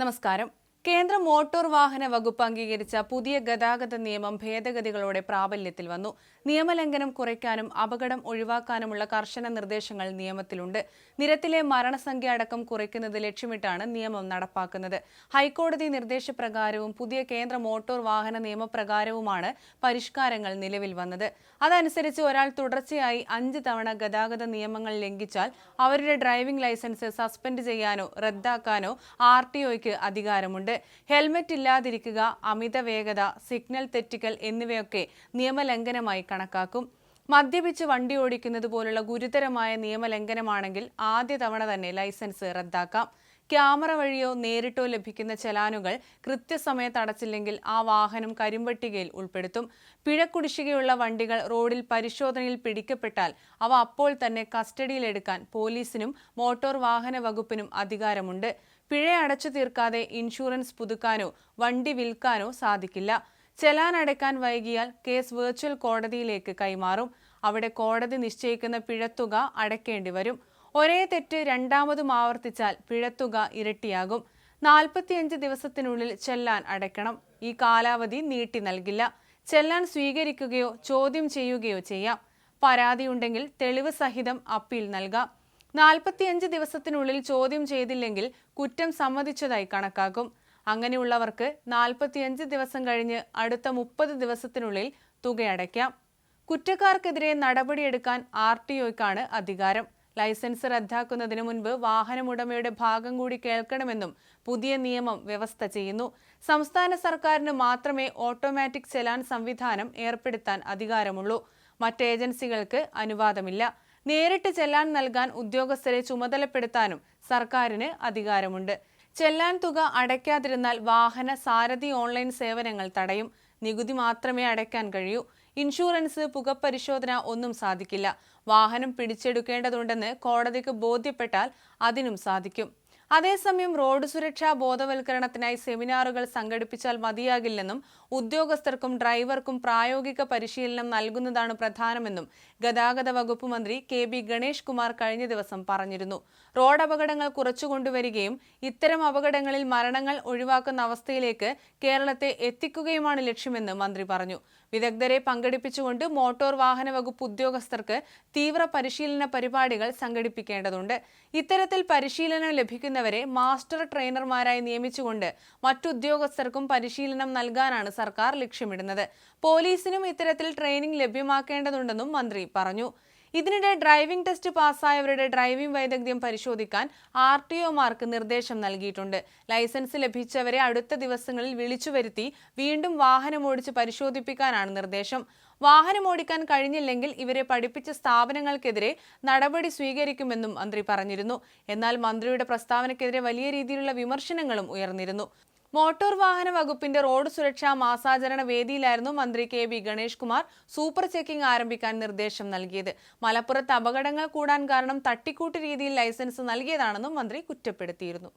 നമസ്കാരം. കേന്ദ്ര മോട്ടോർ വാഹന വകുപ്പ് അംഗീകരിച്ച പുതിയ ഗതാഗത നിയമം ഭേദഗതികളോടെ പ്രാബല്യത്തിൽ വന്നു. നിയമലംഘനം കുറയ്ക്കാനും അപകടം ഒഴിവാക്കാനുമുള്ള കർശന നിർദ്ദേശങ്ങൾ നിയമത്തിലുണ്ട്. നിരത്തിലെ മരണസംഖ്യ അടക്കം കുറയ്ക്കുന്നത് ലക്ഷ്യമിട്ടാണ് നിയമം നടപ്പാക്കുന്നത്. ഹൈക്കോടതി നിർദ്ദേശപ്രകാരവും പുതിയ കേന്ദ്ര മോട്ടോർ വാഹന നിയമപ്രകാരവുമാണ് പരിഷ്കാരങ്ങൾ നിലവിൽ വന്നത്. അതനുസരിച്ച് ഒരാൾ തുടർച്ചയായി അഞ്ച് തവണ ഗതാഗത നിയമങ്ങൾ ലംഘിച്ചാൽ അവരുടെ ഡ്രൈവിംഗ് ലൈസൻസ് സസ്പെൻഡ് ചെയ്യാനോ റദ്ദാക്കാനോ ആർ ടി ഒയ്ക്ക് അധികാരമുണ്ട് ഹെൽമറ്റ് ഇല്ലാതിരിക്കുക അമിത വേഗത സിഗ്നൽ തെറ്റിക്കൽ എന്നിവയൊക്കെ നിയമലംഘനമായി കണക്കാക്കും. മദ്യപിച്ച് വണ്ടി ഓടിക്കുന്നത് പോലുള്ള ഗുരുതരമായ നിയമലംഘനമാണെങ്കിൽ ആദ്യ തവണ തന്നെ ലൈസൻസ് റദ്ദാക്കാം. ക്യാമറ വഴിയോ നേരിട്ടോ ലഭിക്കുന്ന ചലാനുകൾ കൃത്യസമയത്ത് അടച്ചില്ലെങ്കിൽ ആ വാഹനം കരിമ്പട്ടികയിൽ ഉൾപ്പെടുത്തും. പിഴക്കുടിശ്ശികയുള്ള വണ്ടികൾ റോഡിൽ പരിശോധനയിൽ പിടിക്കപ്പെട്ടാൽ അവ അപ്പോൾ തന്നെ കസ്റ്റഡിയിലെടുക്കാൻ പോലീസിനും മോട്ടോർ വാഹന വകുപ്പിനും അധികാരമുണ്ട്. പിഴ അടച്ചു തീർക്കാതെ ഇൻഷുറൻസ് പുതുക്കാനോ വണ്ടി വിൽക്കാനോ സാധിക്കില്ല. ചെലാൻ അടയ്ക്കാൻ വൈകിയാൽ കേസ് വെർച്വൽ കോടതിയിലേക്ക് കൈമാറും. അവിടെ കോടതി നിശ്ചയിക്കുന്ന പിഴത്തുക അടയ്ക്കേണ്ടി വരും. ഒരേ തെറ്റ് രണ്ടാമതും ആവർത്തിച്ചാൽ പിഴത്തുക ഇരട്ടിയാകും. നാൽപ്പത്തിയഞ്ച് ദിവസത്തിനുള്ളിൽ ചെല്ലാൻ അടയ്ക്കണം. ഈ കാലാവധി നീട്ടി നൽകില്ല. ചെല്ലാൻ സ്വീകരിക്കുകയോ ചോദ്യം ചെയ്യുകയോ ചെയ്യാം. പരാതിയുണ്ടെങ്കിൽ തെളിവ് സഹിതം അപ്പീൽ നൽകാം. നാൽപ്പത്തിയഞ്ച് ദിവസത്തിനുള്ളിൽ ചോദ്യം ചെയ്തില്ലെങ്കിൽ കുറ്റം സമ്മതിച്ചതായി കണക്കാക്കും. അങ്ങനെയുള്ളവർക്ക് നാൽപ്പത്തിയഞ്ച് ദിവസം കഴിഞ്ഞ് അടുത്ത മുപ്പത് ദിവസത്തിനുള്ളിൽ തുകയടയ്ക്കാം കുറ്റക്കാർക്കെതിരെ നടപടിയെടുക്കാൻ ആർ ടി ഒയ്ക്കാണ് അധികാരം. ലൈസൻസ് റദ്ദാക്കുന്നതിന് മുൻപ് വാഹനമുടമയുടെ ഭാഗം കൂടി കേൾക്കണമെന്നും പുതിയ നിയമം വ്യവസ്ഥ ചെയ്യുന്നു. സംസ്ഥാന സർക്കാരിന് മാത്രമേ ഓട്ടോമാറ്റിക് ചെലാൻ സംവിധാനം ഏർപ്പെടുത്താൻ അധികാരമുള്ളൂ. മറ്റ് ഏജൻസികൾക്ക് അനുവാദമില്ല. നേരിട്ട് ചെല്ലാൻ നൽകാൻ ഉദ്യോഗസ്ഥരെ ചുമതലപ്പെടുത്താനും സർക്കാരിന് അധികാരമുണ്ട്. ചെല്ലാൻ തുക അടയ്ക്കാതിരുന്നാൽ വാഹന സാരഥി ഓൺലൈൻ സേവനങ്ങൾ തടയും. നികുതി മാത്രമേ അടയ്ക്കാൻ കഴിയൂ. ഇൻഷുറൻസ് പുകപരിശോധന ഒന്നും സാധിക്കില്ല. വാഹനം പിടിച്ചെടുക്കേണ്ടതുണ്ടെന്ന് കോടതിക്ക് ബോധ്യപ്പെട്ടാൽ അതിനും സാധിക്കും. അതേസമയം റോഡ് സുരക്ഷാ ബോധവൽക്കരണത്തിനായി സെമിനാറുകൾ സംഘടിപ്പിച്ചാൽ മതിയാകില്ലെന്നും ഉദ്യോഗസ്ഥർക്കും ഡ്രൈവർക്കും പ്രായോഗിക പരിശീലനം നൽകുന്നതാണ് പ്രധാനമെന്നും ഗതാഗത വകുപ്പ് മന്ത്രി കെ ബി ഗണേഷ് കുമാർ കഴിഞ്ഞ ദിവസം പറഞ്ഞിരുന്നു. റോഡ് അപകടങ്ങൾ കുറച്ചുകൊണ്ടുവരികയും ഇത്തരം അപകടങ്ങളിൽ മരണങ്ങൾ ഒഴിവാക്കുന്ന അവസ്ഥയിലേക്ക് കേരളത്തെ എത്തിക്കുകയുമാണ് ലക്ഷ്യമെന്ന് മന്ത്രി പറഞ്ഞു. വിദഗ്ധരെ പങ്കെടുപ്പിച്ചുകൊണ്ട് മോട്ടോർ വാഹന വകുപ്പ് ഉദ്യോഗസ്ഥർക്ക് തീവ്ര പരിശീലന പരിപാടികൾ സംഘടിപ്പിക്കേണ്ടതുണ്ട്. ഇത്തരത്തിൽ പരിശീലനം ലഭിക്കുന്നവരെ മാസ്റ്റർ ട്രെയിനർമാരായി നിയമിച്ചുകൊണ്ട് മറ്റുദ്യോഗസ്ഥർക്കും പരിശീലനം നൽകാനാണ് സർക്കാർ ലക്ഷ്യമിടുന്നത്. പോലീസിനും ഇത്തരത്തിൽ ട്രെയിനിംഗ് ലഭ്യമാക്കേണ്ടതുണ്ടെന്നും മന്ത്രി പറഞ്ഞു. ഇതിനിടെ ഡ്രൈവിംഗ് ടെസ്റ്റ് പാസ്സായവരുടെ ഡ്രൈവിംഗ് വൈദഗ്ധ്യം പരിശോധിക്കാൻ ആർ ടി ഒമാർക്ക് നിർദ്ദേശം നൽകിയിട്ടുണ്ട്. ലൈസൻസ് ലഭിച്ചവരെ അടുത്ത ദിവസങ്ങളിൽ വിളിച്ചു വരുത്തി വീണ്ടും വാഹനമോടിച്ച് പരിശോധിപ്പിക്കാനാണ് നിർദ്ദേശം. വാഹനമോടിക്കാൻ കഴിഞ്ഞില്ലെങ്കിൽ ഇവരെ പഠിപ്പിച്ച സ്ഥാപനങ്ങൾക്കെതിരെ നടപടി സ്വീകരിക്കുമെന്നും മന്ത്രി പറഞ്ഞിരുന്നു. എന്നാൽ മന്ത്രിയുടെ പ്രസ്താവനയ്ക്കെതിരെ വലിയ രീതിയിലുള്ള വിമർശനങ്ങളും ഉയർന്നിരുന്നു. മോട്ടോർ വാഹന വകുപ്പിന്റെ റോഡ് സുരക്ഷാ മാസാചരണ വേദിയിലായിരുന്നു മന്ത്രി K V Ganesh Kumar super checking ആരംഭിക്കാൻ നിർദ്ദേശം നൽകിയത്. മലപ്പുറത്ത് അപകടങ്ങൾ കൂടാൻ കാരണം തട്ടിക്കൂട്ട് രീതിയിൽ ലൈസൻസ് നൽകിയതാണെന്നും മന്ത്രി കുറ്റപ്പെടുത്തിയിരുന്നു.